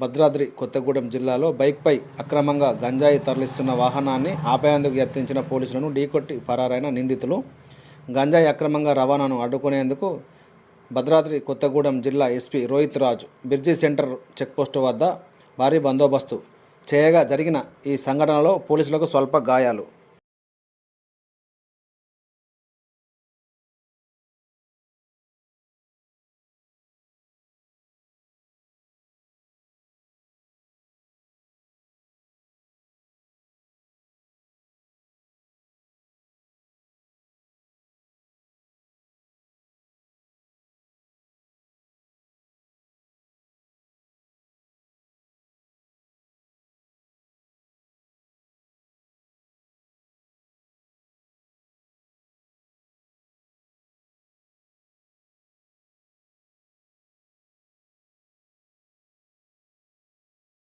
భద్రాద్రి కొత్తగూడెం జిల్లాలో బైక్పై అక్రమంగా గంజాయి తరలిస్తున్న వాహనాన్ని ఆపేందుకు యత్నించిన పోలీసులను ఢీకొట్టి పరారైన నిందితులు. గంజాయి అక్రమంగా రవాణాను అడ్డుకునేందుకు భద్రాద్రి కొత్తగూడెం జిల్లా SP Rohit Raj Birje centre checkpost వద్ద భారీ బందోబస్తు చేయగా జరిగిన ఈ సంఘటనలో పోలీసులకు స్వల్ప గాయాలు.